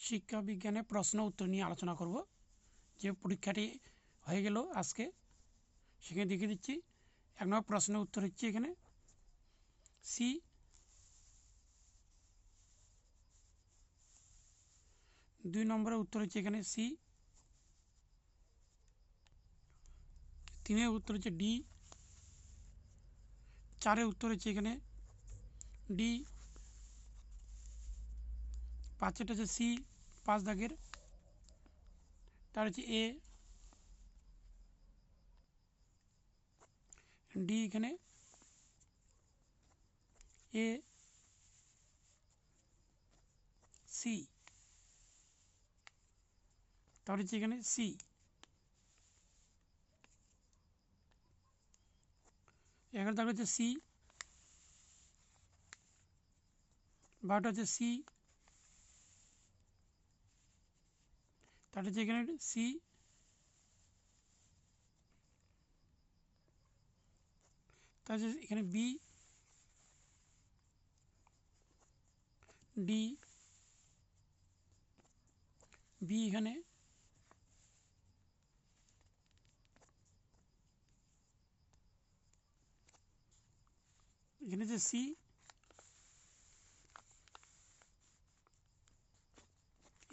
শিক্ষা বিজ্ঞানে প্রশ্ন উত্তর নিয়ে আলোচনা করব। যে পরীক্ষাটি হয়ে গেল আজকে, সেখানে দেখিয়ে দিচ্ছি। এক নম্বর প্রশ্নের উত্তর হচ্ছে এখানে। সি দুই নম্বরের উত্তর হচ্ছে এখানে সি তিনের উত্তর হচ্ছে ডি চারের উত্তর হচ্ছে এখানে ডি পাঁচেরটা হচ্ছে সি, পাঁচ দাগের। তার হচ্ছে এ। ডি এখানে। এ। সি। তার হচ্ছে এখানে সি। এখানে তাহলে হচ্ছে সি। বারোটা হচ্ছে সি। তাহলে হচ্ছে এখানে সি তাহলে এখানে বি ডি বি এখানে। এখানে যে সি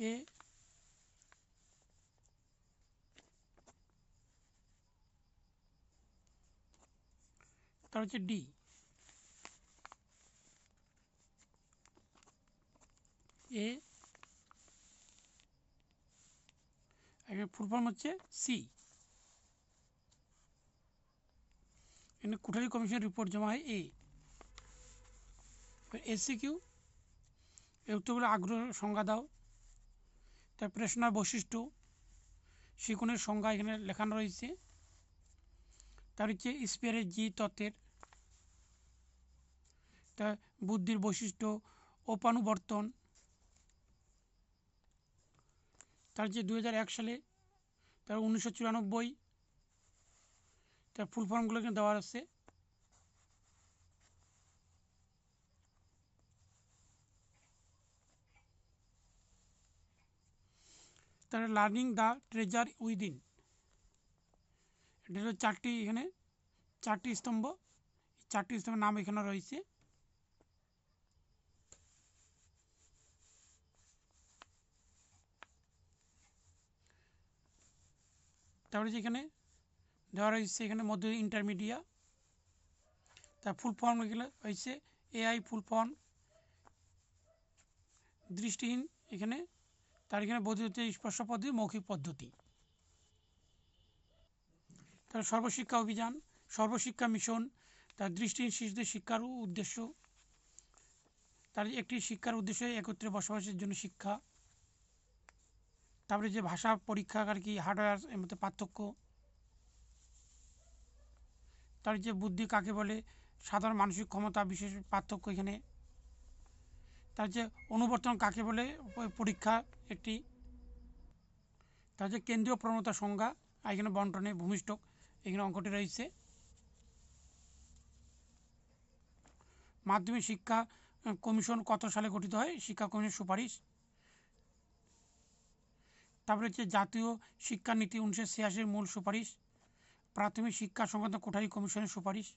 এ তার হচ্ছে ডি এ ফুল ফর্ম হচ্ছে সি এখানে কুঠারি কমিশন রিপোর্ট জমা হয় এ এসসি কিউ এই উত্তরগুলো আগ্রহ সংজ্ঞা দাও। তার প্রশ্নার বৈশিষ্ট্য শিকনের সংজ্ঞা এখানে লেখানো রয়েছে। তার হচ্ছে স্পেয়ারের জি তত্ত্বের তা বুদ্ধির বৈশিষ্ট্য ওপানুবর্তন তার যে দুহাজার এক সালে তার উনিশশো চুরানব্বই তার ফুল ফর্মগুলো এখানে দেওয়া আছে। তার লার্নিং দ্য ট্রেজার উইদিন। এটা চারটি এখানে, চারটি স্তম্ভ। চারটি স্তম্ভের নাম এখানে রয়েছে। তারপরে যেখানে দেওয়া রয়েছে এখানে মধ্য ইন্টারমিডিয়া তার ফুল ফর্ম এগুলো হয়েছে এআই ফুল ফর্ম দৃষ্টিহীন এখানে, তার এখানে হচ্ছে স্পর্শ পদ্ধতি, মৌখিক পদ্ধতি। তার সর্বশিক্ষা অভিযান, সর্বশিক্ষা মিশন, তার দৃষ্টিহীন শিশুদের শিক্ষার উদ্দেশ্য, তার একটি শিক্ষার উদ্দেশ্যে একত্রে বসবাসের জন্য শিক্ষা। তারপরে যে ভাষা পরীক্ষাগার কি হার্ডওয়্যার এর মধ্যে পার্থক্য। তার যে বুদ্ধি কাকে বলে, সাধারণ মানসিক ক্ষমতা বিশেষ পার্থক্য এখানে। তার যে অনুবর্তন কাকে বলে পরীক্ষা একটি। তার যে কেন্দ্রীয় প্রবণতা সংজ্ঞা এখানে বন্টনে ভূমিষ্ঠক, এখানে অঙ্কটি রয়েছে। মাধ্যমিক শিক্ষা কমিশন কত সালে গঠিত হয়? শিক্ষা কমিশন সুপারিশ। তারপরে হচ্ছে জাতীয় শিক্ষানীতি উনিশশো ছিয়াশির মূল সুপারিশ প্রাথমিক শিক্ষা সংক্রান্ত কোঠারি কমিশনের সুপারিশ।